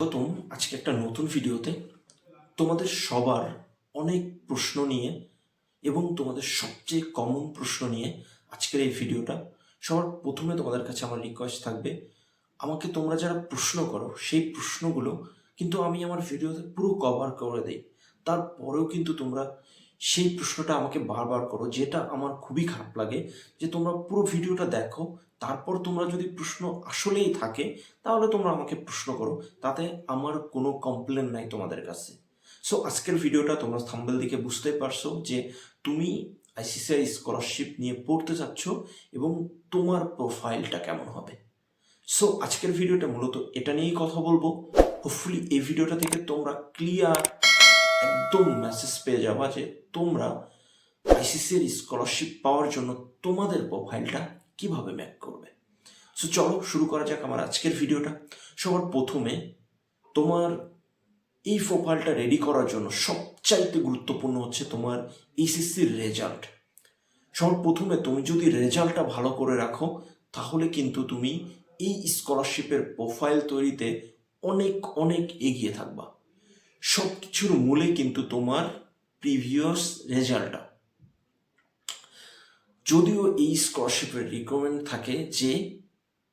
প্রথম আজকে একটা নতুন ভিডিওতে। তোমাদের সবার অনেক প্রশ্ন নিয়ে এবং তোমাদের সবচেয়ে কমন প্রশ্ন নিয়ে আজকের এই ভিডিওটা। সবার প্রথমে তোমাদের কাছে আমার রিকোয়েস্ট থাকবে, আমাকে তোমরা যারা প্রশ্ন করো, সেই প্রশ্নগুলো কিন্তু আমি আমার ভিডিওতে পুরো কভার করে দিই। তারপরেও কিন্তু তোমরা সেই প্রশ্নটা আমাকে বারবার করো, যেটা আমার খুবই খারাপ লাগে, যে তোমরা পুরো ভিডিওটা দেখো, তারপর তোমরা যদি প্রশ্ন আসলেই থাকে, তাহলে তোমরা আমাকে প্রশ্ন করো, তাতে আমার কোনো কমপ্লেন নাই তোমাদের কাছে। সো আজকের ভিডিওটা তোমরা থাম্বেল দিকে বুঝতে পারছ যে তুমি আইসিসিআই স্কলারশিপ নিয়ে পড়তে চাচ্ছ এবং তোমার প্রোফাইলটা কেমন হবে। সো আজকের ভিডিওটা মূলত এটা নিয়েই কথা বলব। হোপফুলি এই ভিডিওটা থেকে তোমরা ক্লিয়ার একদম মেসেজ পেয়ে যাবা যে তোমরা আইসিসির স্কলারশিপ পাওয়ার জন্য তোমাদের প্রোফাইলটা কীভাবে ম্যাপ করবে? সো চলো শুরু করা যাক আমার আজকের ভিডিওটা সবার প্রথমে তোমার এই প্রোফাইলটা রেডি করার জন্য সবচাইতে গুরুত্বপূর্ণ হচ্ছে তোমার এইচএসসির রেজাল্ট সবার প্রথমে তুমি যদি রেজাল্টটা ভালো করে রাখো, তাহলে কিন্তু তুমি এই স্কলারশিপের প্রোফাইল তৈরিতে অনেক অনেক এগিয়ে থাকবা। সব কিছুর মূলে কিন্তু তোমার প্রিভিয়াস রেজাল্টটা যদিও এই স্কলারশিপের রিকমেন্ড থাকে যে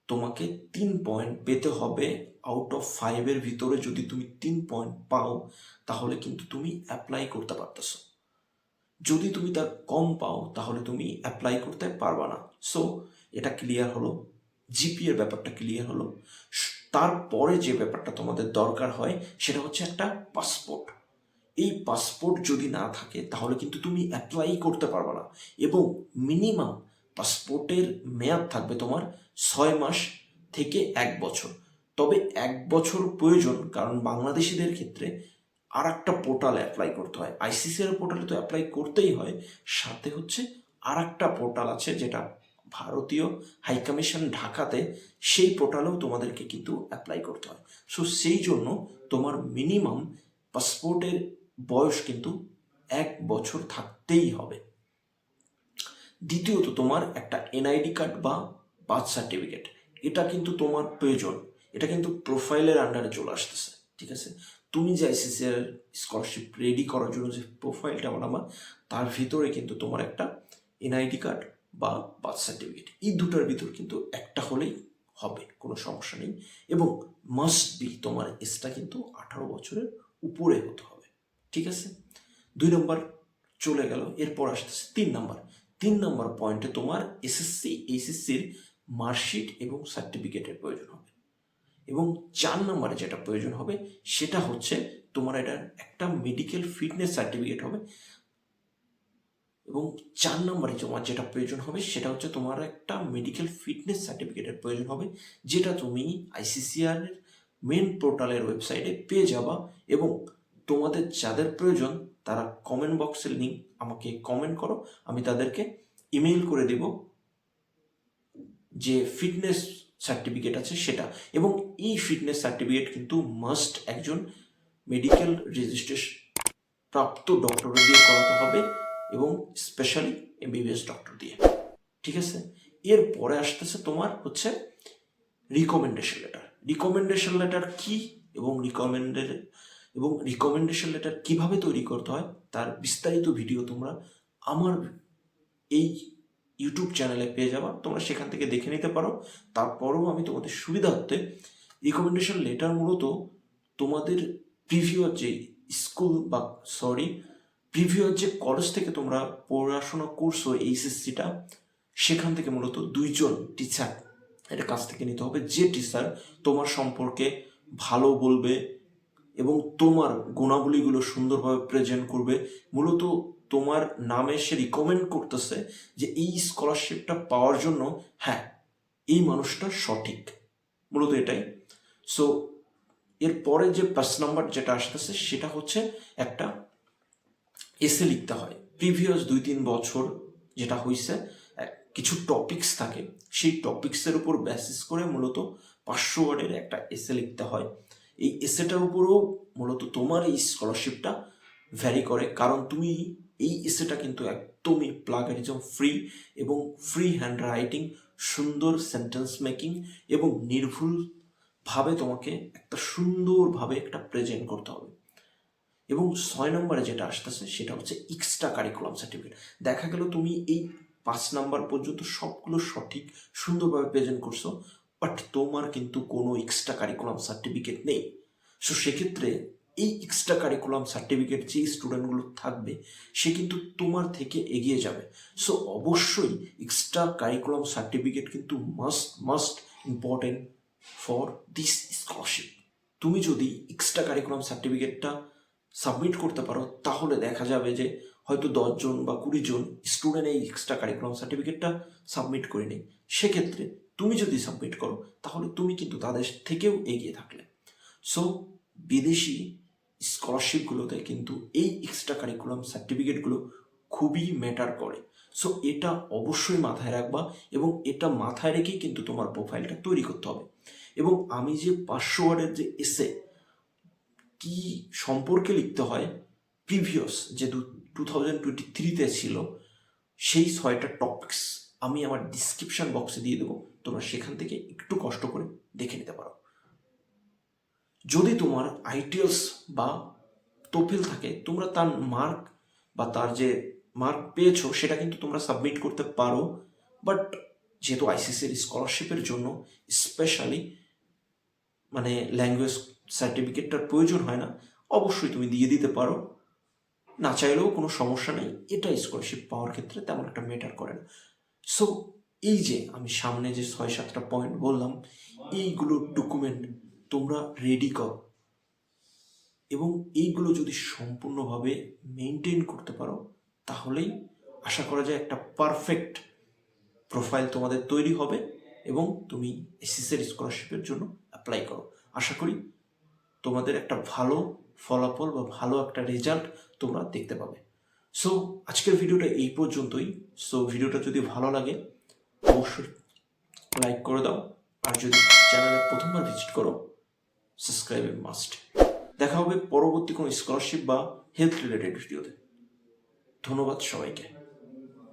তোমাকে তিন পয়েন্ট পেতে হবে আউট অফ ফাইভের ভিতরে যদি তুমি তিন পয়েন্ট পাও, তাহলে কিন্তু তুমি অ্যাপ্লাই করতে পারতেছো। যদি তুমি তার কম পাও, তাহলে তুমি অ্যাপ্লাই করতে পারবা না। সো এটা ক্লিয়ার হলো জিপি এর ব্যাপারটা ক্লিয়ার হলো। তারপরে যে ব্যাপারটা তোমাদের দরকার হয়, সেটা হচ্ছে একটা পাসপোর্ট এই পাসপোর্ট যদি না থাকে, তাহলে কিন্তু তুমি অ্যাপ্লাই করতে পারবে না। এবং মিনিমাম পাসপোর্টের মেয়াদ থাকবে তোমার ছয় মাস থেকে এক বছর। তবে এক বছর প্রয়োজন, কারণ বাংলাদেশিদের ক্ষেত্রে আর একটা পোর্টালে অ্যাপ্লাই করতে হয়। আইসিসিআর পোর্টালে তো অ্যাপ্লাই করতেই হয়। সাথে হচ্ছে আর একটা পোর্টাল আছে যেটা ভারতীয় হাইকমিশন ঢাকাতে সেই পোর্টালেও তোমাদেরকে কিন্তু অ্যাপ্লাই করতে হয়। সো সেই জন্য তোমার মিনিমাম পাসপোর্টের বয়স কিন্তু এক বছর থাকতেই হবে। দ্বিতীয়ত, তোমার একটা এনআইডি কার্ড বা বার্থ সার্টিফিকেট এটা কিন্তু তোমার প্রয়োজন। এটা কিন্তু প্রোফাইলের আন্ডারে চলে আসতেছে, ঠিক আছে? তুমি যে আইসিসিআর স্কলারশিপ রেডি করার জন্য যে প্রোফাইলটা বানাবা, তার ভিতরে কিন্তু তোমার একটা এনআইডি কার্ড বা বার্থ সার্টিফিকেট। এই দুটার ভিতর কিন্তু একটা হলেই হবে, কোনো সমস্যা নেই। এবং মাস্ট বি তোমার এজটা কিন্তু আঠারো বছরের উপরে হতে হবে। ঠিক আছে? দুই নম্বর চলে গেল, এরপর আসতেছে তিন নম্বর। তিন নম্বর পয়েন্টে তোমার এসএসসি, এইচএসসির মার্কশিট এবং সার্টিফিকেটের প্রয়োজন হবে। এবং চার নম্বরে যেটা প্রয়োজন হবে, সেটা হচ্ছে তোমার এটা একটা মেডিকেল ফিটনেস সার্টিফিকেট হবে। এবং চার নম্বরে তোমার যেটা প্রয়োজন হবে, সেটা হচ্ছে তোমার একটা মেডিকেল ফিটনেস সার্টিফিকেটের প্রয়োজন হবে, যেটা তুমি আইসিসিআর মেন পোর্টালের ওয়েবসাইটে পেয়ে যাবা এবং তোমাদের যাদের প্রয়োজন, তারা কমেন্ট বক্সের লিঙ্ক আমাকে কমেন্ট করো, আমি তাদেরকে ইমেইল করে দেব যে ফিটনেস সার্টিফিকেট আছে সেটা। এবং এই ফিটনেস সার্টিফিকেট কিন্তু মাস্ট একজন মেডিকেল রেজিস্ট্রেশন প্রাপ্ত ডক্টর দিয়ে করাতে হবে। এবং স্পেশালি এমবিবিএস ডক্টর দিয়ে। ঠিক আছে? এর পরে আসতেছে তোমার হচ্ছে রিকমেন্ডেশন লেটার রিকমেন্ডেশন লেটার কি এবং রিকমেন্ডেড এবং রিকমেন্ডেশন লেটার কীভাবে তৈরি করতে হয় তার বিস্তারিত ভিডিও তোমরা আমার এই ইউটিউব চ্যানেলে পেয়ে যাবা। তোমরা সেখান থেকে দেখে নিতে পারো। তারপরেও আমি তোমাদের সুবিধার্থে রিকমেন্ডেশন লেটার মূলত তোমাদের প্রিভিয়াস যে স্কুল বা সরি প্রিভিয়াস যে কলেজ থেকে তোমরা পড়াশোনা করছ এইচএসসিটা সেখান থেকে মূলত দুইজন টিচার এটা কাছ থেকে নিতে হবে। যে টিচার তোমার সম্পর্কে ভালো বলবে এবং তোমার গুণাবলীগুলো সুন্দরভাবে প্রেজেন্ট করবে, মূলত তোমার নামে সে রিকমেন্ড করতেছে যে এই স্কলারশিপটা পাওয়ার জন্য হ্যাঁ এই মানুষটা সঠিক। মূলত এটাই। সো এরপরে যে পাঁচ নাম্বার যেটা আসতেছে, সেটা হচ্ছে একটা এসে লিখতে হয়। প্রিভিয়াস দুই তিন বছর যেটা হয়েছে কিছু টপিকস থাকে, সেই টপিকসের উপর বেসিস করে মূলত পাঁচশো ওয়ার্ডের একটা এসে লিখতে হয়। এই এসেটার উপরেও মূলত তোমার এই স্কলারশিপটা ভ্যারি করে, কারণ তুমি এই এসেটা কিন্তু একদমই প্লাগারিজম ফ্রি এবং ফ্রি হ্যান্ড রাইটিং সুন্দর সেন্টেন্স মেকিং এবং নির্ভুলভাবে তোমাকে একটা সুন্দরভাবে একটা প্রেজেন্ট করতে হবে। এবং ছয় নম্বরে যেটা আসতেছে সেটা হচ্ছে এক্সট্রা কারিকুলাম সার্টিফিকেট দেখা গেল তুমি এই পাঁচ নাম্বার পর্যন্ত সবগুলো সঠিক, সুন্দরভাবে প্রেজেন্ট করছ বাট তোমার কিন্তু কোনো এক্সট্রা কারিকুলাম সার্টিফিকেট নেই। সো সেক্ষেত্রে এই এক্সট্রা কারিকুলাম সার্টিফিকেট যে স্টুডেন্টগুলো থাকবে, সে কিন্তু তোমার থেকে এগিয়ে যাবে। সো অবশ্যই এক্সট্রা কারিকুলাম সার্টিফিকেট কিন্তু must must important for this scholarship তুমি যদি এক্সট্রা কারিকুলাম সার্টিফিকেটটা সাবমিট করতে পারো, তাহলে দেখা যাবে যে হয়তো দশজন বা কুড়ি জন স্টুডেন্ট এই এক্সট্রা কারিকুলাম সার্টিফিকেটটা সাবমিট করে নেই সেক্ষেত্রে তুমি যদি সাবমিট করো, তাহলে তুমি কিন্তু তাদের থেকেও এগিয়ে থাকলে। সো বিদেশি স্কলারশিপগুলোতে কিন্তু এই এক্সট্রা কারিকুলাম সার্টিফিকেটগুলো খুবই ম্যাটার করে। সো এটা অবশ্যই মাথায় রাখবা এবং এটা মাথায় রেখেই কিন্তু তোমার প্রোফাইলটা তৈরি করতে হবে। এবং আমি যে পাঁচশো ওয়ার্ডের যে এসে কি সম্পর্কে লিখতে হয়? প্রিভিয়াস যে দু টু থাউজেন্ড টোয়েন্টি থ্রিতে ছিল, সেই ছয়টা টপিক্স আমি আমার ডিসক্রিপশন বক্সে দিয়ে দেবো। তোমরা সেখান থেকে একটু কষ্ট করে দেখে নিতে পারো। যদি তোমার আইটিএলস বা তোফেল থাকে, তোমরা তার মার্ক বা তার যে মার্ক পেয়েছ, সেটা কিন্তু তোমরা সাবমিট করতে পারো। বাট যেহেতু আইসিসির স্কলারশিপের জন্য স্পেশালি মানে ল্যাঙ্গুয়েজ সার্টিফিকেটটার প্রয়োজন হয় না, অবশ্যই তুমি দিয়ে দিতে পারো। না চাইলেও কোনো সমস্যা নেই এটা স্কলারশিপ পাওয়ার ক্ষেত্রে তেমন একটা ম্যাটার করে না। সো এই যে আমি সামনে যে ছয় সাতটা পয়েন্ট বললাম এইগুলো ডকুমেন্ট তোমরা রেডি করো। এবং এইগুলো যদি সম্পূর্ণভাবে মেনটেন করতে পারো, তাহলেই আশা করা যায় একটা পারফেক্ট প্রোফাইল তোমাদের তৈরি হবে এবং তুমি এসএসএর স্কলারশিপের জন্য অ্যাপ্লাই করো। আশা করি তোমাদের একটা ভালো ফলাফল বা ভালো একটা রেজাল্ট তোমরা দেখতে পাবে। সো আজকের ভিডিওটা এই পর্যন্তই। সো ভিডিওটা যদি ভালো লাগে, অবশ্যই লাইক করে দাও। আর যদি চ্যানেলে প্রথমবার ভিজিট করো সাবস্ক্রাইব মাস্ট দেখা হবে পরবর্তী কোনো স্কলারশিপ বা হেলথ রিলেটেড ভিডিওতে ধন্যবাদ সবাইকে।